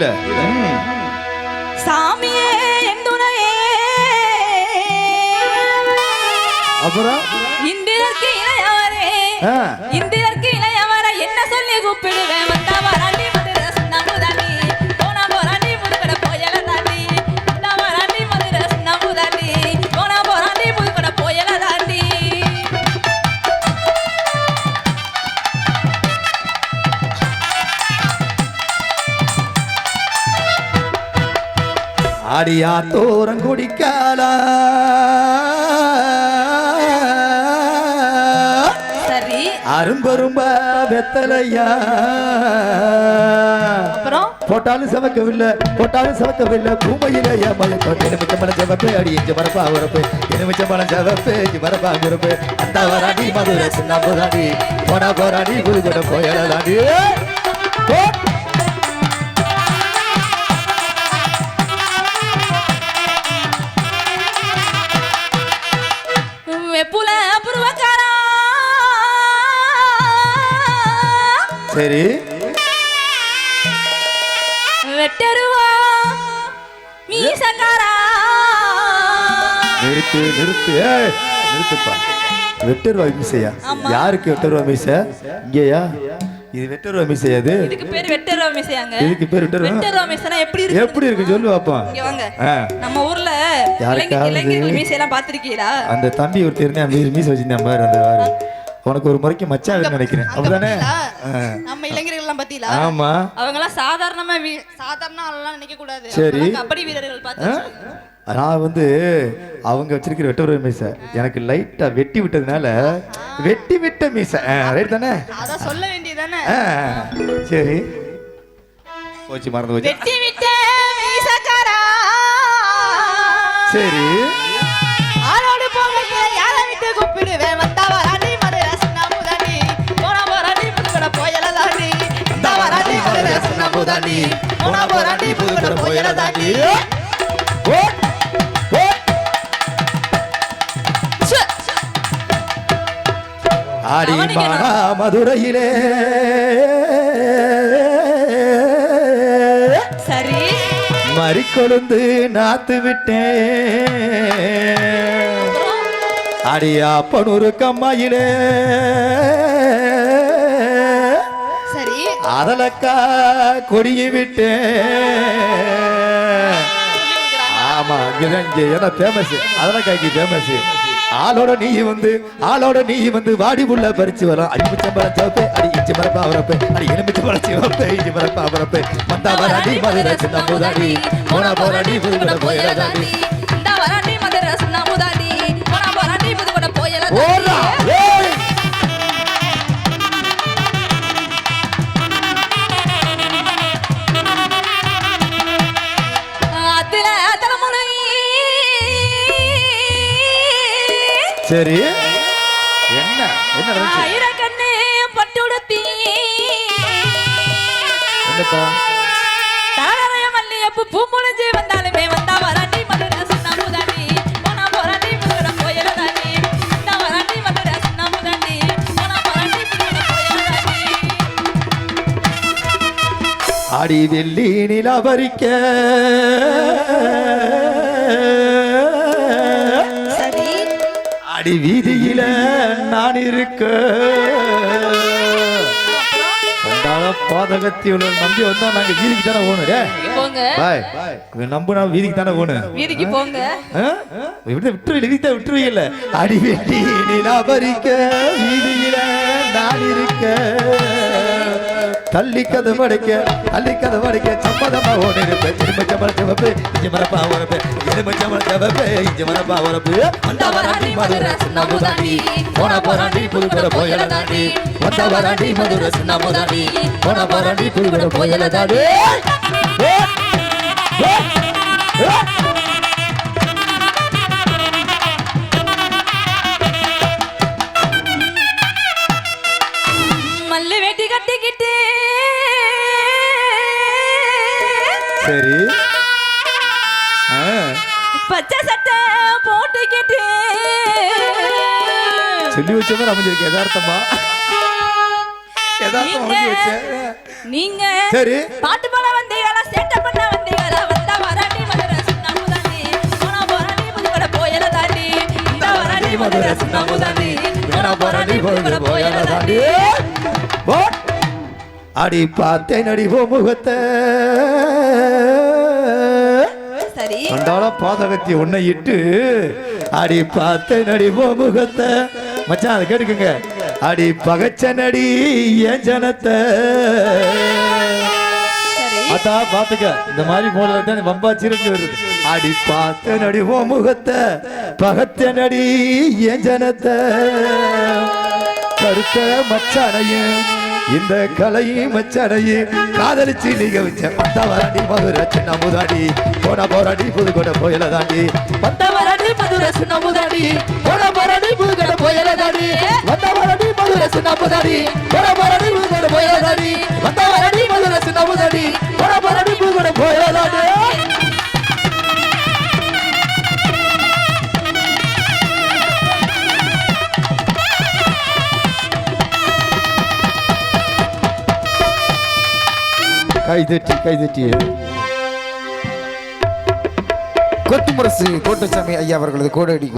对 ஆடியா தோரம் குடிக்காலா? சரி. அரும்பரும்ப வெத்தலையா? அப்புறம்? போட்டாலும் சவக்கவில்லை போட்டாலும் சவக்கவில்லை. பூமையில மயக்கம் எலுமிச்ச மலை செவப்பு அடி இஞ்சி மரப்பா உரப்பு எலுமிச்ச மலை செவப்பு இஞ்சி மரப்பா உரப்பு அந்த வராடி மதுரை சின்ன போராடி போடா போராடி குருகுட போயலாடி சரி. வெட்டருவா மீசக்காரா? நிறுத்து நிறுத்து. ஏய், நிறுத்துப்பா. வெட்டருவா மீசையா. யாருக்கு வெட்டருவா மீசை? இங்கேயா? இது வெட்டருவா மீசையா அது இதுக்கு பேர் வெட்டருவா மீசையாங்க. இதுக்கு பேர் வெட்டருவா வெட்டருவா மீசைனா எப்படி இருக்கு? எப்படி இருக்கு? சொல்லு பாப்போம். இங்க வாங்க. நம்ம ஊர்ல யாருக்காவது- இளைஞர்கள் மீசையெல்லாம் பாத்திருக்கீங்களா அந்த தம்பி ஒருத்தர் இருந்தேன் மீ மீசை வச்சிருந்தேன் பாரு அந்த பாரு. உனக்கு ஒரு முறைக்கு மச்சான் நினைக்கிறேன். அப்படிதானே? நம்ம இளைஞர்கள் எல்லாம் பாத்தீங்களா ஆமா. அவங்க எல்லாம் சாதாரணமா சாதாரண ஆளெல்லாம் நினைக்க கூடாது. சரி. கபடி வீரர்கள் பார்த்து? நான் வந்து அவங்க வச்சிருக்கிற வெட்டருவா மீசை. எனக்கு லைட்டா வெட்டி விட்டதுனால வெட்டி விட்ட மீசை. ரைட் தானே? அதான் சொல்ல வேண்டியதானே சரி. போச்சு மறந்து போச்சு. வெட்டி விட்ட மீசக்காரா? சரி. போயல தாண்டி ஓட், ஓட். ஆடி கவனிக்கணும். மானா மதுரையிலே சரி. மறிக்கொழுந்து நாத்து விட்டேன் அடியா பனூரு கம்மாயிலே. சரி அதலக்கா கொடியை விட்டு. ஆமா இங்கதான் இங்க ஏன்னா ஃபேமஸ் அதெல்லாம் ஃபேமஸ் ஆளோட நீ வந்து ஆளோட நீ வந்து வாடி புள்ள பறிச்சு வரும். அடிமிச்சம் பழம் அடி இஞ்சி மரப்பா வரப்பு அடி எலுமிச்சு பழம் சிவப்பு இஞ்சி மரப்பா வரப்பு வந்தா வராடி மதுரை சின்ன போதாடி போனா போராடி புதுக்கடை போயிடாடி சரி. என்ன? என்ன ஆயிரக்கண்ணு பட்டுடுத்தி. என்னப்பா? தாரரைய மல்லியப்பு பூ முழிஞ்சு வந்தாலுமே வந்தா வராண்டி மதுரை சின்னமுதாண்டி போனா போராண்டி புதுக்கடை போயல தாண்டி. வந்தா வராண்டி மதுரை சின்னமுதாண்டி போனா போராண்டி புதுக்கடை போயல தாண்டி. ஆடி வெள்ளி நிலவரிக்க அடி வீதியில நான் இருக்க. பாதகத்தியுள்ள நம்பி வந்தா நாங்க வீதிக்கு தானே போகணும் இவன் நம்புனா வீதிக்கு தானே போகணும். வீதிக்கு போங்க. ஆ? விட்டு விட்டுருவில்ல வீட்டை விட்டுருவீங்கல்ல. அடி வெட்டி நிலாபரிக்க வீதியில நான் இருக்க. தள்ளி கதை படைக்க தள்ளி கதை படைக்க சம்மதமா ஓடி இருப்பேன் திரும்ப சம்பள சிவப்பு இஞ்சி மரப்பா வரப்பு திரும்ப சம்பள சிவப்பு இஞ்சி மரப்பா உரப்பு. வந்தா வராண்டி மதுரை சின்ன முதாண்டி போனா போராண்டி புதுக்கட போயல தாண்டி. வந்தா வராண்டி மதுரை சின்ன முதாண்டி போன போராண்டி புதுக்கட போயல தாண்டி. Yeah! சரி. பச்சை சட்டை போட்டுக்கிட்டு. சொல்லி வச்ச மாதிரி அமைஞ்சிருக்கு யதார்த்தமா? நீங்க சரி. பாட்டு போல வந்தீங்களா சேட்டை பண்ண வந்தீங்களா? வந்தா வராட்டி மதுரை சுண்ணா முதாண்டி போனா போராட்டி புதுக்கட போயல தாண்டி. இந்த வராட்டி மதுரை சுண்ணா முதாண்டி போனா போராட்டி கூட போயல தாண்டி. போட் அடி பார்த்தேன் அடி போ முகத்தை. கண்டால பாதகத்தி உன்னை இட்டு அடி பார்த்த நடி போ முகத்தை. மச்சான் அதை கேட்டுக்குங்க. அடி பகச்ச நடி என் ஜனத்தை. அத்தா பாத்துக்க இந்த மாதிரி மூலம் தான் வம்பா சிரிச்சு வருது. அடி பார்த்த நடி போ முகத்தை. பகத்த நடி என் ஜனத்தை. கருத்த மச்சானையும் இந்த கலையும் மச்சானையும் காதலிச்சு நீங்க வச்ச பத்தவராடி வராடி மதுரை சின்ன முதாடி. போன போராடி புதுக்கோட்டை போயில தாண்டி. பத்தவராடி வராடி மதுரை சின்ன முதாடி. போன போராடி புதுக்கோட்டை போயில தாண்டி. பத்தவராடி வராடி மதுரை சின்ன முதாடி. போன போராடி புதுக்கோட்டை போயில கைதட்டி கைதட்டி கொத்துமுரசு கோட்டசாமி ஐயா அவர்களது கோடடி.